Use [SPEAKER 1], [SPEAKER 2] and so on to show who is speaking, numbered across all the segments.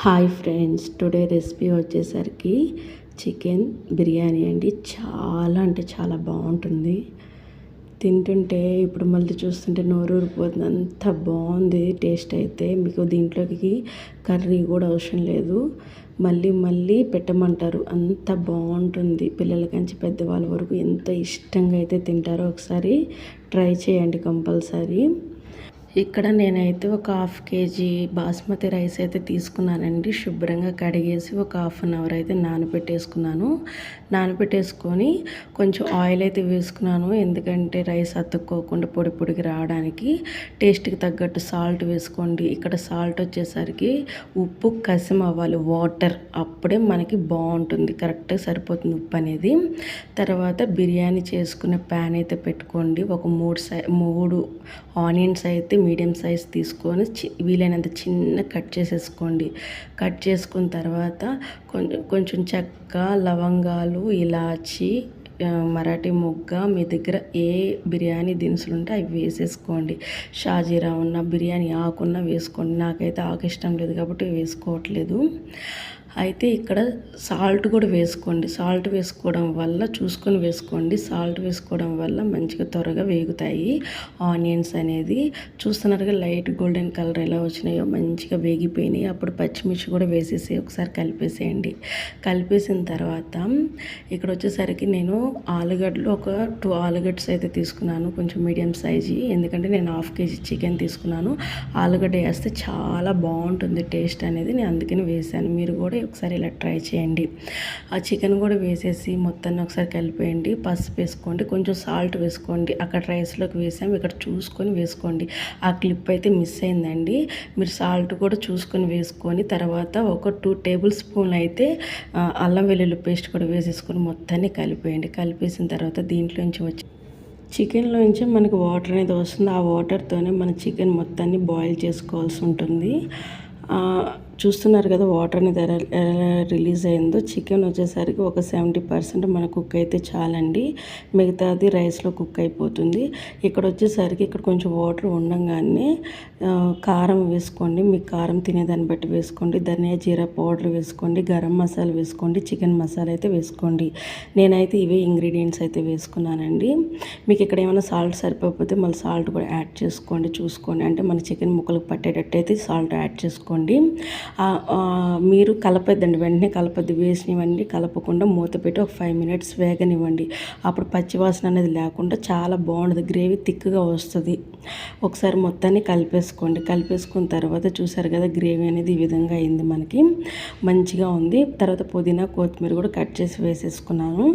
[SPEAKER 1] Hi friends today recipe వచ్చేసరికి chicken biryani అండి. చాలా అంటే చాలా బాగుంటుంది. తింటుంటే ఇప్పుడు మళ్ళీ చూస్తుంటే నోరు ఊరిపోతుంది. అంత బాగుంది టేస్ట్ అయితే. మీకు దీంట్లోకి కర్రీ కూడా అవసరం లేదు. మళ్ళీ మళ్ళీ పెట్టమంటారు. అంత బాగుంటుంది. పిల్లల కంచి పెద్దవాళ్ళ వరకు ఎంత ఇష్టంగా అయితే తింటారో ఒకసారి ట్రై చేయండి కంపల్సరీ. ఇక్కడ నేనైతే ఒక హాఫ్ కేజీ బాస్మతి రైస్ అయితే తీసుకున్నానండి. శుభ్రంగా కడిగేసి ఒక హాఫ్ అన్ అవర్ అయితే నానబెట్టేసుకున్నాను. నానబెట్టేసుకొని కొంచెం ఆయిల్ అయితే వేసుకున్నాను. ఎందుకంటే రైస్ అతుక్కోకుండా పొడి పొడికి రావడానికి టేస్ట్కి తగ్గట్టు సాల్ట్ వేసుకోండి. ఇక్కడ సాల్ట్ వచ్చేసరికి ఉప్పు కసిం అవ్వాలి. వాటర్. అప్పుడే మనకి బాగుంటుంది. కరెక్ట్గా సరిపోతుంది ఉప్పు అనేది. తర్వాత బిర్యానీ చేసుకునే ప్యాన్ అయితే పెట్టుకోండి. ఒక మూడు సై మూడు ఆనియన్స్ అయితే మీడియం సైజ్ తీసుకొని వీలైనంత చిన్న కట్ చేసేసుకోండి. కట్ చేసుకున్న తర్వాత కొంచెం కొంచెం చెక్క లవంగాలు ఇలాచి మరాఠీ మొగ్గ మీ దగ్గర ఏ బిర్యానీ దినుసులు ఉంటే అవి వేసేసుకోండి. షాజీరా ఉన్న బిర్యానీ ఆకున్న వేసుకోండి. నాకైతే ఆకు ఇష్టం లేదు కాబట్టి వేసుకోవట్లేదు. అయితే ఇక్కడ సాల్ట్ కూడా వేసుకోండి. సాల్ట్ వేసుకోవడం వల్ల చూసుకొని వేసుకోండి. సాల్ట్ వేసుకోవడం వల్ల మంచిగా త్వరగా వేగుతాయి. ఆనియన్స్ అనేది చూస్తున్నారుగా లైట్ గోల్డెన్ కలర్ ఎలా వచ్చినాయో మంచిగా వేగిపోయినాయి. అప్పుడు పచ్చిమిర్చి కూడా వేసేసి ఒకసారి కలిపేసేయండి. కలిపేసిన తర్వాత ఇక్కడ వచ్చేసరికి నేను ఆలుగడ్డలు ఒక టూ ఆలుగడ్డస్ అయితే తీసుకున్నాను. కొంచెం మీడియం సైజు. ఎందుకంటే నేను హాఫ్ కేజీ చికెన్ తీసుకున్నాను. ఆలుగడ్డ వేస్తే చాలా బాగుంటుంది టేస్ట్ అనేది. నేను అందుకని వేసాను మీరు కూడా ఒకసారి ఇలా ట్రై చేయండి. ఆ చికెన్ కూడా వేసేసి మొత్తాన్ని ఒకసారి కలిపేయండి. పసుపు వేసుకోండి. కొంచెం సాల్ట్ వేసుకోండి. అక్కడ రైస్లోకి వేసాము ఇక్కడ చూసుకొని వేసుకోండి. ఆ క్లిప్ అయితే మిస్ అయిందండి. మీరు సాల్ట్ కూడా చూసుకొని వేసుకొని తర్వాత ఒక టూ టేబుల్ స్పూన్ అయితే అల్లం వెల్లుల్లి పేస్ట్ కూడా వేసేసుకొని మొత్తాన్ని కలిపేయండి. కలిపేసిన తర్వాత దీంట్లోంచి వచ్చి చికెన్లోంచి మనకు వాటర్ అనేది వస్తుంది. ఆ వాటర్తోనే మన చికెన్ మొత్తాన్ని బాయిల్ చేసుకోవాల్సి ఉంటుంది. చూస్తున్నారు కదా వాటర్ అనేది ఎలా రిలీజ్ అయిందో. చికెన్ వచ్చేసరికి ఒక సెవెంటీ పర్సెంట్ మన కుక్ అయితే చాలండి. మిగతాది రైస్లో కుక్ అయిపోతుంది. ఇక్కడ వచ్చేసరికి ఇక్కడ కొంచెం వాటర్ ఉండగానే కారం వేసుకోండి. మీకు కారం తినేదాన్ని బట్టి వేసుకోండి. ధనియా జీరా పౌడర్ వేసుకోండి. గరం మసాలా వేసుకోండి. చికెన్ మసాలా అయితే వేసుకోండి. నేనైతే ఇవే ఇంగ్రీడియంట్స్ అయితే వేసుకున్నానండి. మీకు ఇక్కడ ఏమైనా సాల్ట్ సరిపోతే మళ్ళీ సాల్ట్ కూడా యాడ్ చేసుకోండి చూసుకోండి. అంటే మన చికెన్ ముక్కలకు పట్టేటట్టు అయితే సాల్ట్ యాడ్ చేసుకోండి. మీరు కలపద్దండి. వెంటనే కలపద్దు. వేసినవన్నీ కలపకుండా మూత పెట్టి ఒక ఫైవ్ మినిట్స్ వేగనివ్వండి. అప్పుడు పచ్చివాసన అనేది లేకుండా చాలా బాగుంటుంది గ్రేవీ థిక్గా వస్తుంది. ఒకసారి మొత్తాన్ని కలిపేసుకోండి. కలిపేసుకున్న తర్వాత చూసారు కదా గ్రేవీ అనేది ఈ విధంగా అయింది మనకి. మంచిగా ఉంది. తర్వాత పుదీనా కొత్తిమీర కూడా కట్ చేసి వేసేసుకున్నాను.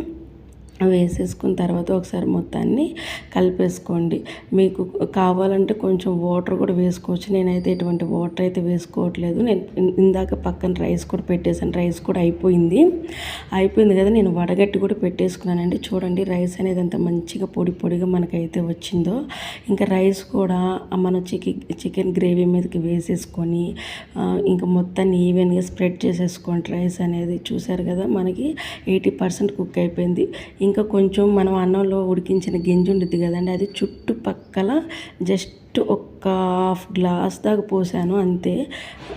[SPEAKER 1] వేసేసుకున్న తర్వాత ఒకసారి మొత్తాన్ని కలిపేసుకోండి. మీకు కావాలంటే కొంచెం వాటర్ కూడా వేసుకోవచ్చు. నేనైతే ఎటువంటి వాటర్ అయితే వేసుకోవట్లేదు. నేను ఇందాక పక్కన రైస్ కూడా పెట్టేశాను. రైస్ కూడా అయిపోయింది. అయిపోయింది కదా నేను వడగట్టి కూడా పెట్టేసుకున్నానండి. చూడండి రైస్ అనేది ఎంత మంచిగా పొడి పొడిగా మనకైతే వచ్చిందో. ఇంకా రైస్ కూడా మన చికెన్ చికెన్ గ్రేవీ మీదకి వేసేసుకొని ఇంకా మొత్తాన్ని ఈవెన్గా స్ప్రెడ్ చేసేసుకోండి. రైస్ అనేది చూసారు కదా మనకి ఎయిటీ పర్సెంట్ కుక్ అయిపోయింది. ఇంకా కొంచెం మనం అన్నంలో ఉడికించిన గింజ ఉంటుంది కదండి అది చుట్టుపక్కల జస్ట్ ఒక హాఫ్ గ్లాస్ దాకా పోసాను అంతే.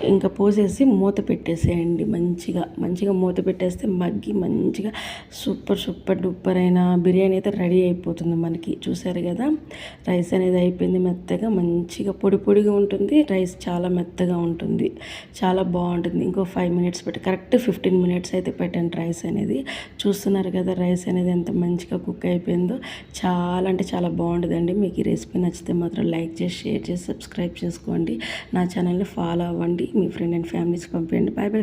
[SPEAKER 1] ఇంకా పోసేసి మూత పెట్టేసేయండి మంచిగా. మంచిగా మూత పెట్టేస్తే మగ్గి మంచిగా సూపర్ సూపర్ డూపర్ అయిన బిర్యానీ అయితే రెడీ అయిపోతుంది మనకి. చూసారు కదా? రైస్ అనేది అయిపోయింది మెత్తగా మంచిగా పొడి పొడిగా ఉంటుంది. రైస్ చాలా మెత్తగా ఉంటుంది. చాలా బాగుంటుంది. ఇంకో ఫైవ్ మినిట్స్ పెట్టి కరెక్ట్ ఫిఫ్టీన్ మినిట్స్ అయితే పెట్టండి రైస్ అనేది. చూస్తున్నారు కదా రైస్ అనేది ఎంత మంచిగా కుక్ అయిపోయిందో. చాలా అంటే చాలా బాగుంటుందండి. మీకు ఈ రెసిపీ నచ్చితే మాత్రం లైక్ చేసి షేర్ చేసి సబ్స్క్రైబ్ చేసుకోండి. నా ఛానల్ని ఫాలో అవ్వండి. మీ ఫ్రెండ్ అండ్ ఫ్యామిలీస్ పంపించండి బాయ్ బాయ్